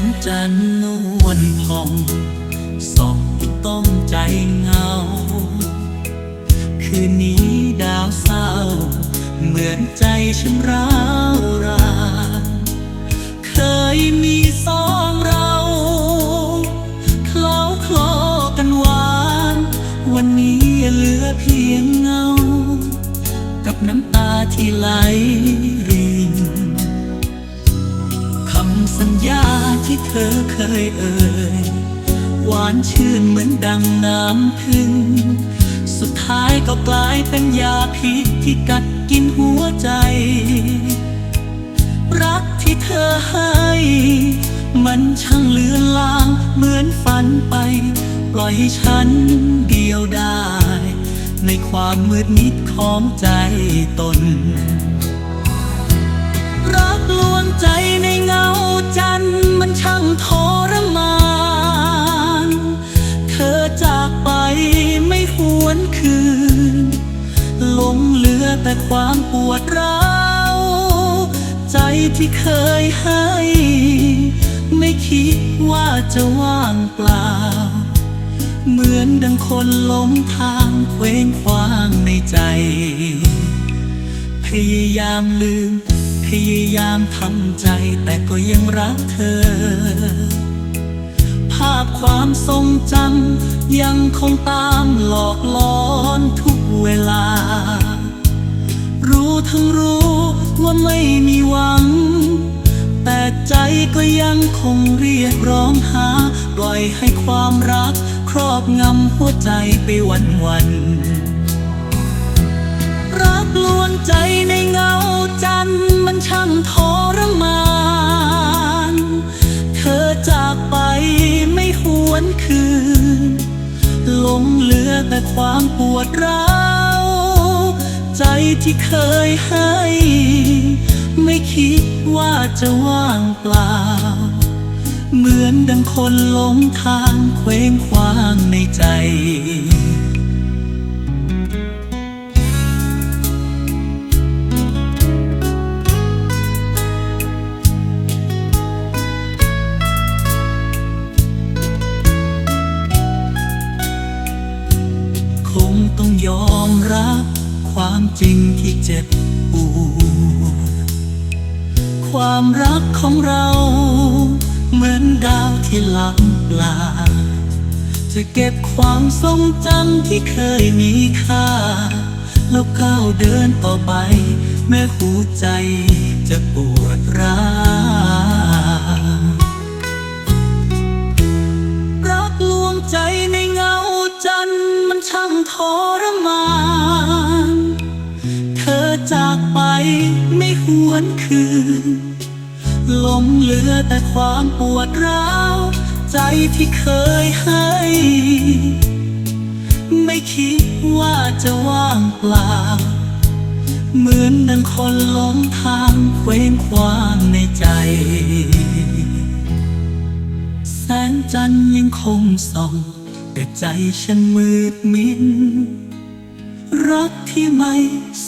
นนวลพองสองต้มใจเงา คืนนี้ดาวเศร้า เหมือนใจฉันร้าวรานเคยมีสองเราเคล้าคลอกันหวาน วันนี้เหลือเพียงเงา กับน้ำตาที่ไหลำสัญญาที่เธอเคยเอ่ย หวานชื่นเหมือนดังน้ำพึ่ง สุดท้ายก็กลายเป็นยาพิษที่กัดกินหัวใจ รักที่เธอให้ มันช่างเลือนลางเหมือนฝันไป ปล่อยให้ฉันเดียวได้ ในความมืดมิดของใจตน ลวงใจในเงาจันทร์มันช่างทรมาน เธอจากไปไม่หวนคืน หลงเหลือแต่ความปวดร้าว ใจที่เคยให้ ไม่คิดว่าจะว่างเปล่า เหมือนดังคนหลงทางเคว้งคว้างในใจ พยายามลืม พยายามทำใจแต่ก็ยังรักเธอ ภาพความทรงจำยังคงตามหลอกหลอนทุกเวลา รู้ทั้งรู้ว่าไม่มีหวัง แต่ใจก็ยังคงเรียกร้องหา ปล่อยให้ความรักครอบงำหัวใจไปวันวัน รักลวงใจใน คืน หลงเหลือแต่ความปวดร้าว ใจที่เคยให้ ไม่คิดว่าจะว่างเปล่า เหมือนดังคนหลงทางเคว้งคว้างในใจ รับความจริงที่เจ็บปวดความรักของเรา เหมือนดาวที่ลับลา จะเก็บความทรงจำที่เคยมีค่า แล้วก้าวเดินต่อไป แม้หัวใจจะปวดร้าวรักลวงใจในเงาจันทร์มันช่างทรมาน จากไปไม่หวนคืนหลงเหลือแต่ความปวดร้าว ใจที่เคยให้ ไม่คิดว่าจะว่างเปล่า เหมือนดังคนหลงทางเคว้งคว้างในใจ แสงจันทร์ยังคงส่อง แต่ใจฉันมืดมินรัก ที่ไม่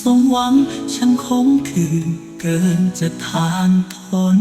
สมหวัง ฉันคงคือเกินจะทานทน